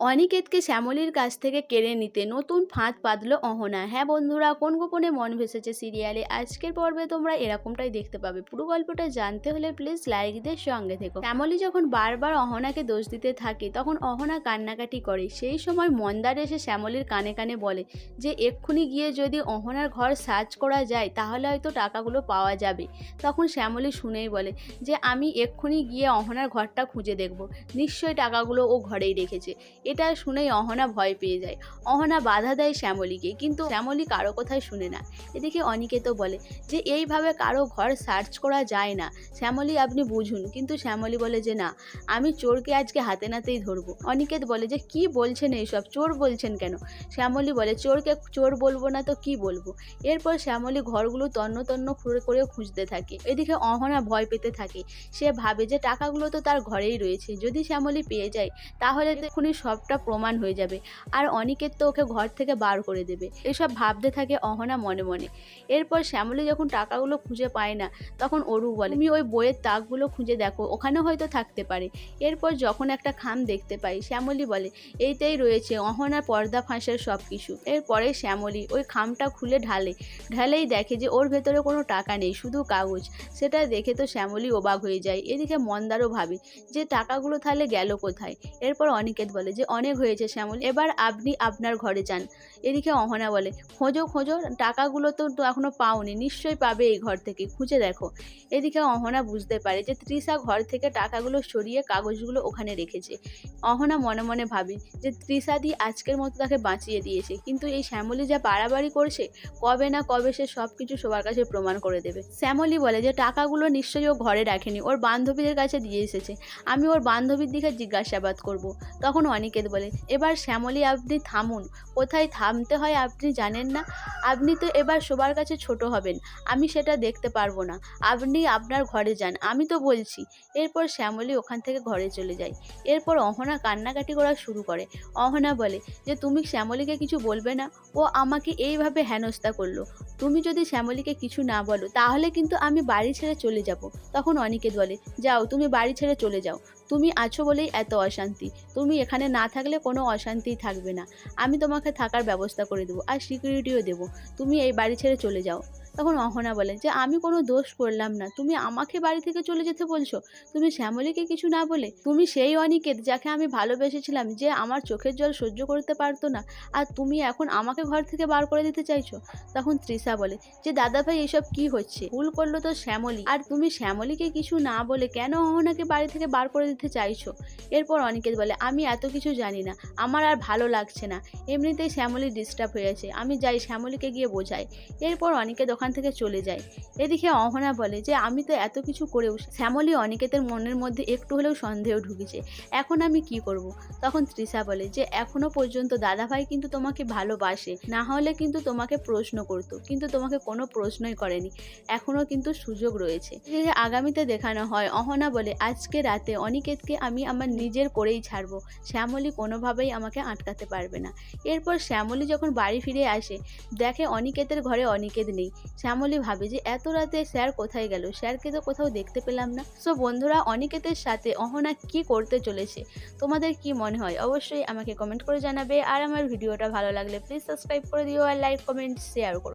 অনিকেতকে শ্যামলীর কাছ থেকে কেড়ে নিতে নতুন ফাঁদ পাতল অহনা। হ্যাঁ বন্ধুরা, কোন গোপনে মন ভেসেছে সিরিয়ালে? আজকের পর্বে তোমরা এরকমটাই দেখতে পাবে। পুরো গল্পটা জানতে হলে প্লিজ লাইক দিয়ে সঙ্গে থেকো। শ্যামলী যখন বারবার অহনাকে দোষ দিতে থাকে, তখন অহনা কান্নাকাটি করে। সেই সময় মন্দার এসে শ্যামলীর কানে কানে বলে যে, এক্ষুনি গিয়ে যদি অহনার ঘর সার্চ করা যায়, তাহলে হয়তো টাকাগুলো পাওয়া যাবে। তখন শ্যামলী শুনেই বলে যে, আমি এক্ষুনি গিয়ে অহনার ঘরটা খুঁজে দেখব। নিশ্চয়ই টাকাগুলো ও ঘরেই রেখেছে। এটা শুনেই অহনা ভয় পেয়ে যায়। অহনা বাধা দেয় শ্যামলীকে, কিন্তু শ্যামলী কারও কথাই শুনে না। এদিকে অনিকেতও বলে যে, এইভাবে কারও ঘর সার্চ করা যায় না। শ্যামলী আপনি বুঝুন। কিন্তু শ্যামলী বলে যে, না, আমি চোরকে আজকে হাতে নাতেই ধরবো। অনিকেত বলে যে, কি বলছেন এইসব? চোর বলছেন কেন? শ্যামলী বলে, চোরকে চোর বলব না তো কি বলব? এরপর শ্যামলী ঘরগুলো তন্ন তন্ন করে খুঁজতে থাকে। এদিকে অহনা ভয় পেতে থাকে। সে ভাবে যে, টাকাগুলো তো তার ঘরেই রয়েছে। যদি শ্যামলী পেয়ে যায়, তাহলে এক্ষুনি সবটা প্রমাণ হয়ে যাবে। আর অনিকেত তো ওকে ঘর থেকে বার করে দেবে। এসব ভাবতে থাকে অহনা মনে মনে। এরপর শ্যামলী যখন টাকাগুলো খুঁজে পায় না, তখন অরু বলে, তুমি ওই বইয়ের তাকগুলো খুঁজে দেখো ওখানে হয়তো থাকতে পারে। এরপর যখন একটা খাম দেখতে পাই, শ্যামলী বলে এইটাই রয়েছে অহনার পর্দা ফাঁসের সব কিছু এরপরে শ্যামলী ওই খামটা খুলে ঢালে। ঢালেই দেখে যে ওর ভেতরে কোনো টাকা নেই, শুধু কাগজ। সেটা দেখে তো শ্যামলী অবাক হয়ে যায়। এদিকে মন্দারও ভাবে যে, টাকাগুলো তাহলে গেল কোথায়? এরপর অনিকেত বলে যে অনেক হয়েছে শ্যামল। এবার আপনি আপনার ঘরে যান। এদিকে অহনা বলে, খোঁজো খোঁজো, টাকাগুলো তো তো এখনও পাওনি, নিশ্চয়ই পাবে এই ঘর থেকে, খুঁজে দেখো। এদিকে অহনা বুঝতে পারে যে তৃষা ঘর থেকে টাকাগুলো সরিয়ে কাগজগুলো ওখানে রেখেছে। অহনা মনে মনে ভাবে যে তৃষাদি আজকের মতো তাকে বাঁচিয়ে দিয়েছে, কিন্তু এই শ্যামলী যা বাড়াবাড়ি করছে, কবে না কবে সে সব কিছু সবার কাছে প্রমাণ করে দেবে। শ্যামলী বলে যে টাকাগুলো নিশ্চয়ই ও ঘরে রাখেনি, ওর বান্ধবীদের কাছে দিয়ে এসেছে। আমি ওর বান্ধবীর দিকে জিজ্ঞাসাবাদ করব। তখন অনিকেত বলে। এবার শ্যামলী, আপনি থামুন। কোথায় থামতে হয় আপনি জানেন না। আপনি তো এবার সবার কাছে ছোট হবেন। আমি সেটা দেখতে পারব না। আপনি আপনার ঘরে যান। আমি তো বলছি। এরপর শ্যামলী ওখান থেকে ঘরে চলে যায়। এরপর অহনা কান্নাকাটি করা শুরু করে। অহনা বলে, যে তুমি শ্যামলীকে কিছু বলবে না? ও আমাকে এইভাবে হেনস্থা করল। তুমি যদি শ্যামলীকে কিছু না বলো, তাহলে কিন্তু আমি বাড়ি ছেড়ে চলে যাব। তখন অনিকেত বলে, যাও, তুমি বাড়ি ছেড়ে চলে যাও। তুমি আছো বলেই এত অশান্তি। তুমি এখানে না থাকলে কোনো অশান্তিই থাকবে না। আমি তোমাকে থাকার ব্যবস্থা করে দেবো আর সিকিউরিটিও দেবো। তুমি এই বাড়ি ছেড়ে চলে যাও। তখন অহনা বলে যে, আমি কোনো দোষ করলাম না। তুমি আমাকে বাড়ি থেকে চলে যেতে বলছো। তুমি শ্যামলীকে কিছু না বলে তুমি সেই অনিকেত যাকে আমি ভালোবেসেছিলাম যে আমার চোখের জল সহ্য করতে পারতো না আর তুমি এখন আমাকে ঘর থেকে বার করে দিতে চাইছো? তখন তৃষা বলে, যে, দাদা ভাই, এসব কি হচ্ছে? ভুল করল তো শ্যামলী। আর তুমি শ্যামলীকে কিছু না বলে কেন অহনাকে বাড়ি থেকে বার করে দিতে চাইছো? এরপর অনিকেত বলে, আমি এত কিছু জানি না। আমার আর ভালো লাগছে না। এমনিতেই শ্যামলী ডিস্টার্ব হয়ে আছে। আমি যাই শ্যামলীকে গিয়ে বোঝাই। এরপর অনিকেত ওখান থেকে চলে যায়। এদিকে অহনা বলে যে, আমি তো এত কিছু করেও শ্যামলী অনিকেতের মনের মধ্যে একটু হলেও সন্দেহ ঢুকেছে। এখন আমি কি করব। তখন তৃষা বলে যে, এখনও পর্যন্ত দাদাভাই কিন্তু তোমাকে ভালোবাসে। না হলে কিন্তু তোমাকে প্রশ্ন করতো, কিন্তু তোমাকে কোনো প্রশ্নই করেনি। এখনও কিন্তু সুযোগ রয়েছে। আগামীতে দেখানো হয়। অহনা বলে, আজকে রাতে অনিকেতকে আমি আমার নিজের করেই ছাড়বো। শ্যামলী কোনোভাবেই আমাকে আটকাতে পারবে না। এরপর শ্যামলী যখন বাড়ি ফিরে আসে, দেখে অনিকেতের ঘরে অনিকেত নেই। শ্যামলী ভাবে যে এত রাতে স্যার কোথায় গেল? স্যারকে তো কোথাও দেখতে পেলাম না। সো বন্ধুরা, অনিকেতের সাথে অহনা কি করতে চলেছে? তোমাদের কি মনে হয়? অবশ্যই আমাকে কমেন্ট করে জানাবে। আর আমার ভিডিওটা ভালো লাগলে প্লিজ সাবস্ক্রাইব করে দিও আর লাইক কমেন্ট শেয়ার করো।